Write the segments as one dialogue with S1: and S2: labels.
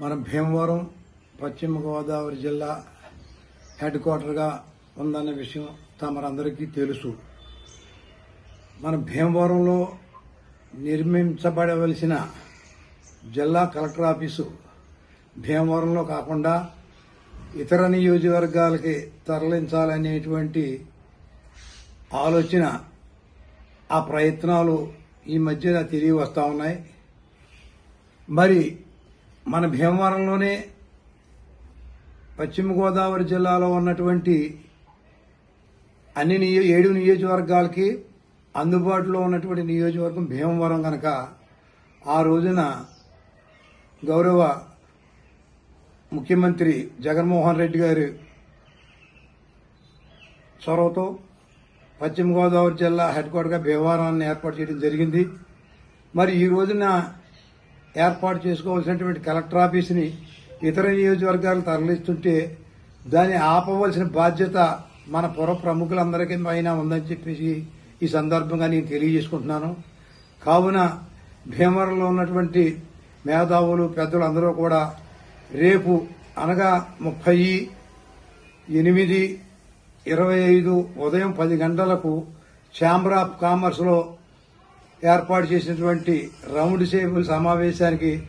S1: మన భీమవరం పశ్చిమ గోదావరి జిల్లా హెడ్ క్వార్టర్గా ఉందన్న విషయం తమరందరికీ తెలుసు. మన భీమవరంలో నిర్మించబడవలసిన జిల్లా కలెక్టర్ ఆఫీసు భీమవరంలో కాకుండా ఇతర నియోజకవర్గాలకి తరలించాలనేటువంటి ఆలోచన ఆ ప్రయత్నాలు ఈ మధ్యన తిరిగి వస్తూ ఉన్నాయి. మరి మన భీమవరంలోనే పశ్చిమ గోదావరి జిల్లాలో ఉన్నటువంటి అన్ని నియో ఏడు నియోజకవర్గాలకి అందుబాటులో ఉన్నటువంటి నియోజకవర్గం భీమవరం కనుక ఆ రోజున గౌరవ ముఖ్యమంత్రి జగన్మోహన్ రెడ్డి గారి చొరవతో పశ్చిమ గోదావరి జిల్లా హెడ్ క్వార్టర్గా భీమవరాన్ని ఏర్పాటు చేయడం జరిగింది. మరి ఈ రోజున ఏర్పాటు చేసుకోవాల్సినటువంటి కలెక్టర్ ఆఫీస్ని ఇతర నియోజకవర్గాలు తరలిస్తుంటే దాన్ని ఆపవలసిన బాధ్యత మన పుర ప్రముఖులందరికీ పైన ఉందని చెప్పేసి ఈ సందర్భంగా నేను తెలియజేసుకుంటున్నాను. కావున భీమవరంలో ఉన్నటువంటి మేధావులు పెద్దలు అందరూ కూడా రేపు అనగా ముప్పై ఎనిమిది ఇరవై ఐదు ఉదయం పది గంటలకు ఛాంబర్ ఆఫ్ కామర్స్లో ఏర్పాటు చేసినటువంటి రౌండ్ టేబుల్ సమావేశానికి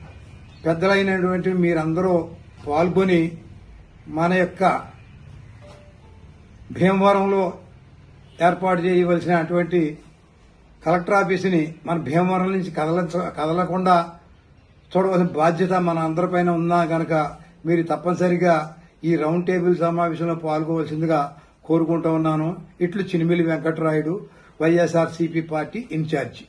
S1: పెద్దలైనటువంటి మీరందరూ పాల్గొని మన యొక్క భీమవరంలో ఏర్పాటు చేయవలసినటువంటి కలెక్టర్ ఆఫీసుని మన భీమవరం నుంచి కదల కదలకుండా చూడవలసిన బాధ్యత మన అందరిపైన ఉన్నా గనక మీరు తప్పనిసరిగా ఈ రౌండ్ టేబుల్ సమావేశంలో పాల్గొవలసిందిగా కోరుకుంటూ ఉన్నాను. ఇట్లు చినిమిలి వెంకటరాయుడు వైఎస్ఆర్సీపీ పార్టీ ఇన్ఛార్జి.